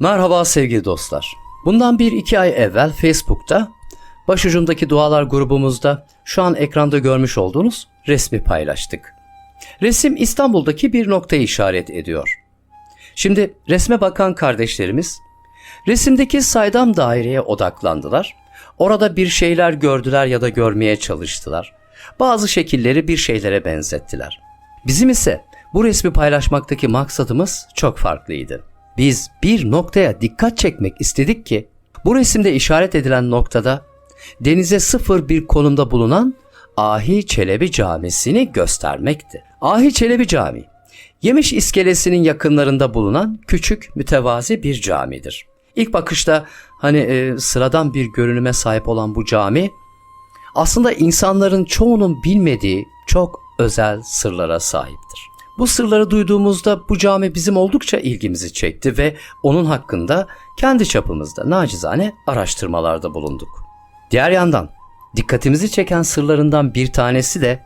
Merhaba sevgili dostlar. Bundan bir iki ay evvel Facebook'ta başucumdaki dualar grubumuzda şu an ekranda görmüş olduğunuz resmi paylaştık. Resim İstanbul'daki bir noktayı işaret ediyor. Şimdi resme bakan kardeşlerimiz resimdeki saydam daireye odaklandılar. Orada bir şeyler gördüler ya da görmeye çalıştılar. Bazı şekilleri bir şeylere benzettiler. Bizim ise bu resmi paylaşmaktaki maksadımız çok farklıydı. Biz bir noktaya dikkat çekmek istedik ki bu resimde işaret edilen noktada denize sıfır bir konumda bulunan Ahi Çelebi Camisi'ni göstermekti. Ahi Çelebi Camii, Yemiş iskelesinin yakınlarında bulunan küçük mütevazi bir camidir. İlk bakışta hani e, sıradan bir görünüme sahip olan bu cami aslında insanların çoğunun bilmediği çok özel sırlara sahiptir. Bu sırları duyduğumuzda bu cami bizim oldukça ilgimizi çekti ve onun hakkında kendi çapımızda nacizane araştırmalarda bulunduk. Diğer yandan dikkatimizi çeken sırlarından bir tanesi de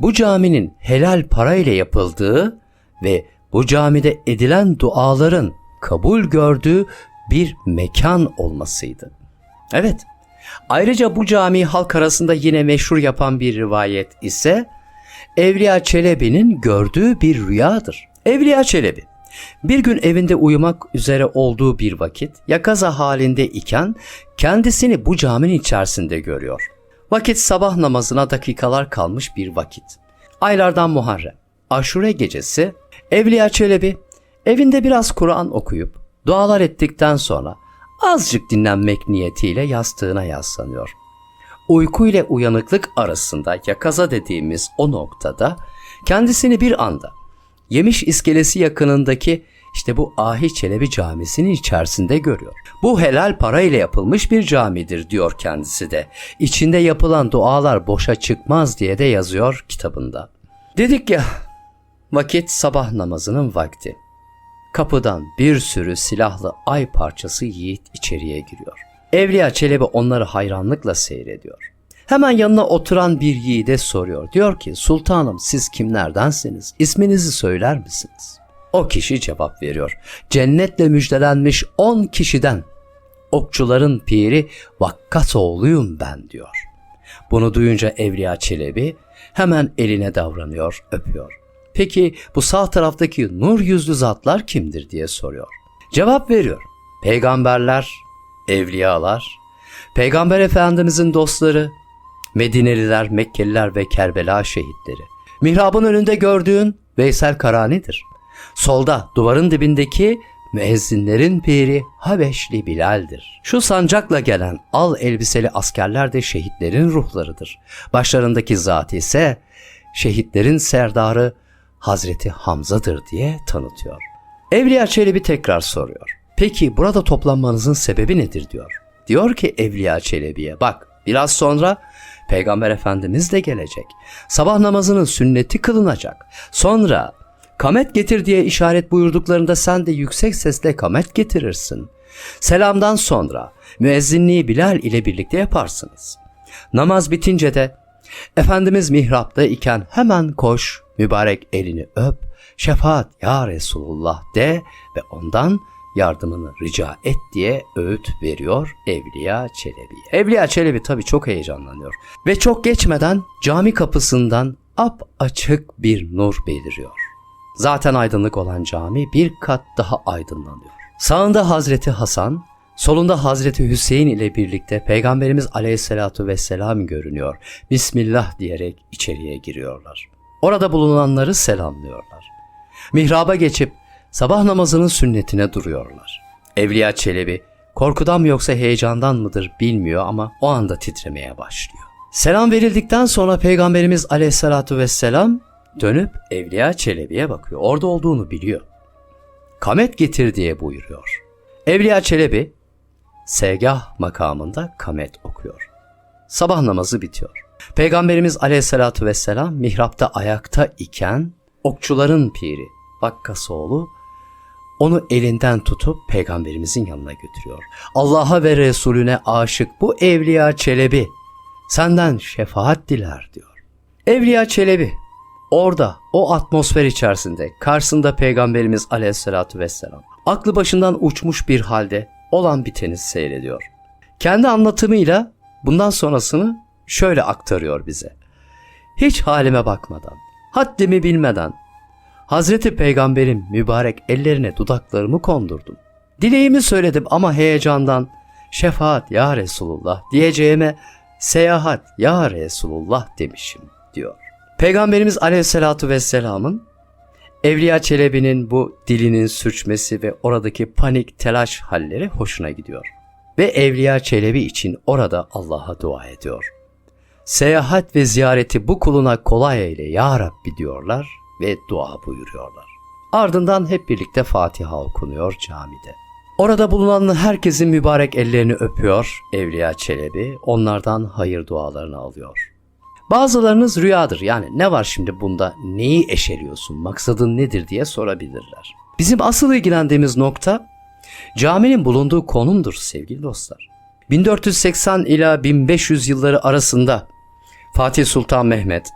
bu caminin helal para ile yapıldığı ve bu camide edilen duaların kabul gördüğü bir mekan olmasıydı. Evet, ayrıca bu cami halk arasında yine meşhur yapan bir rivayet ise Evliya Çelebi'nin gördüğü bir rüyadır. Evliya Çelebi bir gün evinde uyumak üzere olduğu bir vakit yakaza halinde iken kendisini bu caminin içerisinde görüyor. Vakit sabah namazına dakikalar kalmış bir vakit. Aylardan Muharrem. Aşure gecesi Evliya Çelebi evinde biraz Kur'an okuyup dualar ettikten sonra azıcık dinlenmek niyetiyle yastığına yaslanıyor. Uyku ile uyanıklık arasında yakaza dediğimiz o noktada kendisini bir anda Yemiş iskelesi yakınındaki işte bu Ahi Çelebi Camisi'nin içerisinde görüyor. Bu helal para ile yapılmış bir camidir diyor kendisi de. İçinde yapılan dualar boşa çıkmaz diye de yazıyor kitabında. Dedik ya vakit sabah namazının vakti. Kapıdan bir sürü silahlı ay parçası yiğit içeriye giriyor. Evliya Çelebi onları hayranlıkla seyrediyor. Hemen yanına oturan bir yiğide soruyor. Diyor ki sultanım siz kimlerdensiniz? İsminizi söyler misiniz? O kişi cevap veriyor. Cennetle müjdelenmiş on kişiden. Okçuların piri Vakkas oğluyum ben diyor. Bunu duyunca Evliya Çelebi hemen eline davranıyor, öpüyor. Peki bu sağ taraftaki nur yüzlü zatlar kimdir diye soruyor. Cevap veriyor. Peygamberler, evliyalar, Peygamber Efendimizin dostları, Medineliler, Mekkeliler ve Kerbela şehitleri. Mihrabın önünde gördüğün Veysel Karani'dir. Solda duvarın dibindeki müezzinlerin piri Habeşli Bilal'dir. Şu sancakla gelen al elbiseli askerler de şehitlerin ruhlarıdır. Başlarındaki zat ise şehitlerin serdarı Hazreti Hamza'dır diye tanıtıyor. Evliya Çelebi tekrar soruyor. Peki burada toplanmanızın sebebi nedir diyor. Diyor ki Evliya Çelebi'ye bak biraz sonra Peygamber Efendimiz de gelecek. Sabah namazının sünneti kılınacak. Sonra kamet getir diye işaret buyurduklarında sen de yüksek sesle kamet getirirsin. Selamdan sonra müezzinliği Bilal ile birlikte yaparsınız. Namaz bitince de Efendimiz mihrapta iken hemen koş, mübarek elini öp, şefaat ya Resulullah de ve ondan yardımını rica et diye öğüt veriyor Evliya Çelebi. Evliya Çelebi tabii çok heyecanlanıyor ve çok geçmeden cami kapısından ap açık bir nur beliriyor. Zaten aydınlık olan cami bir kat daha aydınlanıyor. Sağında Hazreti Hasan, solunda Hazreti Hüseyin ile birlikte Peygamberimiz Aleyhisselatu vesselam görünüyor. Bismillah diyerek içeriye giriyorlar. Orada bulunanları selamlıyorlar. Mihraba geçip sabah namazının sünnetine duruyorlar. Evliya Çelebi korkudan mı yoksa heyecandan mıdır bilmiyor ama o anda titremeye başlıyor. Selam verildikten sonra Peygamberimiz aleyhissalatu vesselam dönüp Evliya Çelebi'ye bakıyor. Orada olduğunu biliyor. Kamet getir diye buyuruyor. Evliya Çelebi segah makamında kamet okuyor. Sabah namazı bitiyor. Peygamberimiz aleyhissalatu vesselam mihrapta ayakta iken okçuların piri Vakkasoğlu onu elinden tutup peygamberimizin yanına götürüyor. Allah'a ve Resulüne aşık bu Evliya Çelebi senden şefaat diler diyor. Evliya Çelebi orada o atmosfer içerisinde karşısında peygamberimiz aleyhissalatu vesselam aklı başından uçmuş bir halde olan biteni seyrediyor. Kendi anlatımıyla bundan sonrasını şöyle aktarıyor bize. Hiç halime bakmadan, haddimi bilmeden Hazreti Peygamber'in mübarek ellerine dudaklarımı kondurdum. Dileğimi söyledim ama heyecandan şefaat ya Resulullah diyeceğime seyahat ya Resulullah demişim diyor. Peygamberimiz aleyhissalatu vesselamın Evliya Çelebi'nin bu dilinin sürçmesi ve oradaki panik telaş halleri hoşuna gidiyor. Ve Evliya Çelebi için orada Allah'a dua ediyor. Seyahat ve ziyareti bu kuluna kolay eyle ya Rabbi diyorlar ve dua buyuruyorlar. Ardından hep birlikte Fatiha okunuyor camide. Orada bulunan herkesin mübarek ellerini öpüyor Evliya Çelebi, onlardan hayır dualarını alıyor. Bazılarınız rüyadır yani ne var şimdi bunda neyi eşeliyorsun maksadın nedir diye sorabilirler. Bizim asıl ilgilendiğimiz nokta caminin bulunduğu konumdur sevgili dostlar. 1480 ila 1500 yılları arasında Fatih Sultan Mehmet,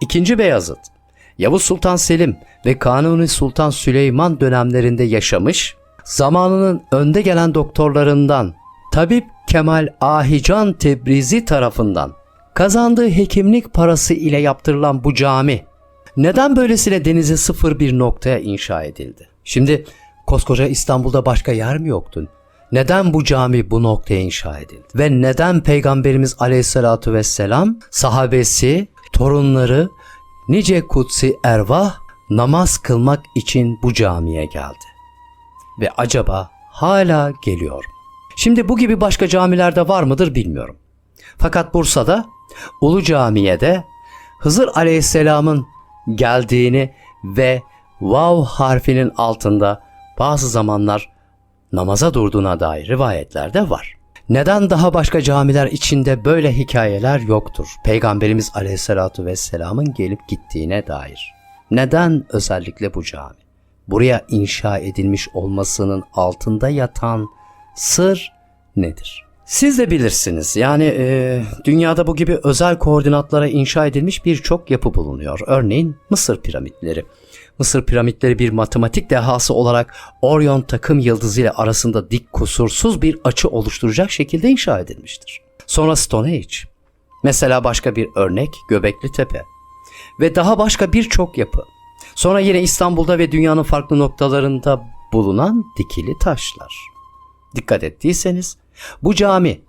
2. Beyazıt, Yavuz Sultan Selim ve Kanuni Sultan Süleyman dönemlerinde yaşamış, zamanının önde gelen doktorlarından Tabip Kemal Ahican Tebrizi tarafından kazandığı hekimlik parası ile yaptırılan bu cami neden böylesine denize sıfır bir noktaya inşa edildi? Şimdi koskoca İstanbul'da başka yer mi yoktu? Neden bu cami bu noktaya inşa edildi? Ve neden Peygamberimiz aleyhissalatu vesselam sahabesi, torunları, nice kutsi ervah namaz kılmak için bu camiye geldi? Ve acaba hala geliyor? Şimdi bu gibi başka camilerde var mıdır bilmiyorum. Fakat Bursa'da Ulu Cami'ye de Hızır Aleyhisselam'ın geldiğini ve vav harfinin altında bazı zamanlar namaza durduğuna dair rivayetler de var. Neden daha başka camiler içinde böyle hikayeler yoktur? Peygamberimiz Aleyhisselatu Vesselam'ın gelip gittiğine dair. Neden özellikle bu cami? Buraya inşa edilmiş olmasının altında yatan sır nedir? Siz de bilirsiniz. Yani e, dünyada bu gibi özel koordinatlara inşa edilmiş birçok yapı bulunuyor. Örneğin Mısır piramitleri. Mısır piramitleri bir matematik dehası olarak Orion takım yıldızı ile arasında dik kusursuz bir açı oluşturacak şekilde inşa edilmiştir. Sonra Stonehenge. Mesela başka bir örnek Göbekli Tepe. Ve daha başka birçok yapı. Sonra yine İstanbul'da ve dünyanın farklı noktalarında bulunan dikili taşlar. Dikkat ettiyseniz bu cami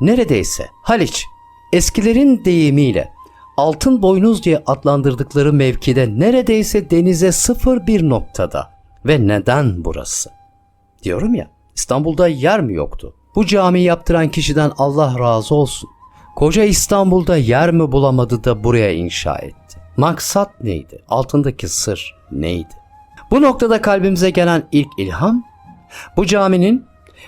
neredeyse Haliç eskilerin deyimiyle altın boynuz diye adlandırdıkları mevkide neredeyse denize sıfır bir noktada. Ve neden burası? Diyorum ya İstanbul'da yer mi yoktu? Bu cami yaptıran kişiden Allah razı olsun. Koca İstanbul'da yer mi bulamadı da buraya inşa etti? Maksat neydi? Altındaki sır neydi? Bu noktada kalbimize gelen ilk ilham bu caminin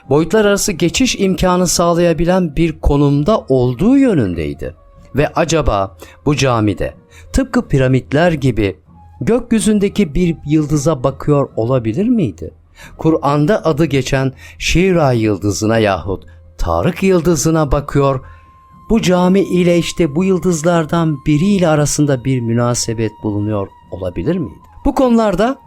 boyutlar arası geçiş imkanı sağlayabilen bir konumda olduğu yönündeydi. Ve acaba bu camide tıpkı piramitler gibi gökyüzündeki bir yıldıza bakıyor olabilir miydi? Kur'an'da adı geçen Şira yıldızına yahut Tarık yıldızına bakıyor. Bu cami ile işte bu yıldızlardan biriyle arasında bir münasebet bulunuyor olabilir miydi? Bu konularda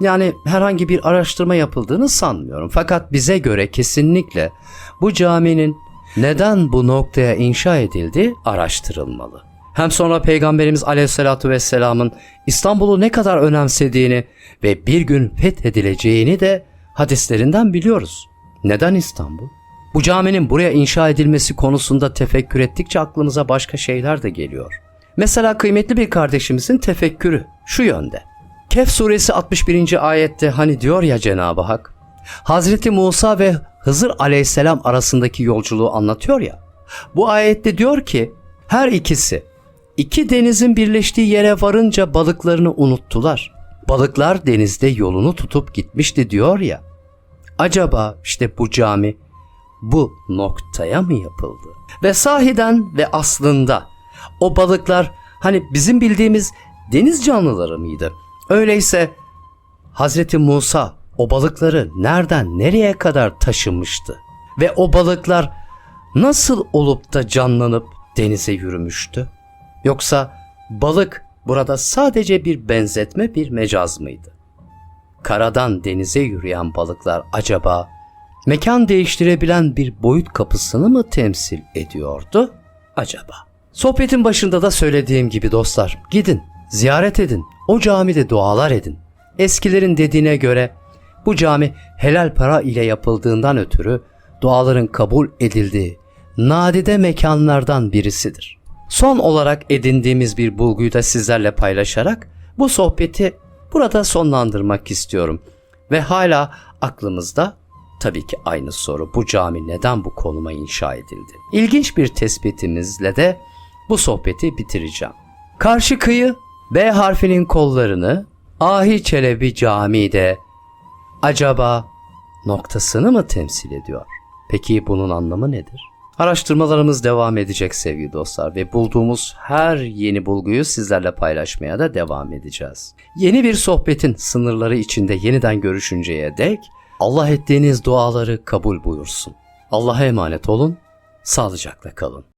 yani herhangi bir araştırma yapıldığını sanmıyorum. Fakat bize göre kesinlikle bu caminin neden bu noktaya inşa edildi araştırılmalı. Hem sonra Peygamberimiz Aleyhisselatü Vesselam'ın İstanbul'u ne kadar önemsediğini ve bir gün fethedileceğini de hadislerinden biliyoruz. Neden İstanbul? Bu caminin buraya inşa edilmesi konusunda tefekkür ettikçe aklımıza başka şeyler de geliyor. Mesela kıymetli bir kardeşimizin tefekkürü şu yönde. Kehf suresi 61. ayette hani diyor ya Cenab-ı Hak, Hazreti Musa ve Hızır aleyhisselam arasındaki yolculuğu anlatıyor ya. Bu ayette diyor ki her ikisi iki denizin birleştiği yere varınca balıklarını unuttular. Balıklar denizde yolunu tutup gitmişti diyor ya. Acaba işte bu cami bu noktaya mı yapıldı? Ve sahiden ve aslında o balıklar hani bizim bildiğimiz deniz canlıları mıydı? Öyleyse Hazreti Musa o balıkları nereden nereye kadar taşımıştı? Ve o balıklar nasıl olup da canlanıp denize yürümüştü? Yoksa balık burada sadece bir benzetme bir mecaz mıydı? karadan denize yürüyen balıklar acaba mekan değiştirebilen bir boyut kapısını mı temsil ediyordu acaba? Sohbetin başında da söylediğim gibi dostlar, gidin, ziyaret edin, o camide dualar edin. Eskilerin dediğine göre bu cami helal para ile yapıldığından ötürü duaların kabul edildiği nadide mekanlardan birisidir. Son olarak edindiğimiz bir bulguyu da sizlerle paylaşarak bu sohbeti burada sonlandırmak istiyorum. Ve hala aklımızda tabii ki aynı soru bu cami neden bu konuma inşa edildi? İlginç bir tespitimizle de bu sohbeti bitireceğim. Karşı kıyı B harfinin kollarını Ahi Çelebi Camii'de acaba noktasını mı temsil ediyor? Peki bunun anlamı nedir? Araştırmalarımız devam edecek sevgili dostlar ve bulduğumuz her yeni bulguyu sizlerle paylaşmaya da devam edeceğiz. Yeni bir sohbetin sınırları içinde yeniden görüşünceye dek Allah ettiğiniz duaları kabul buyursun. Allah'a emanet olun, sağlıcakla kalın.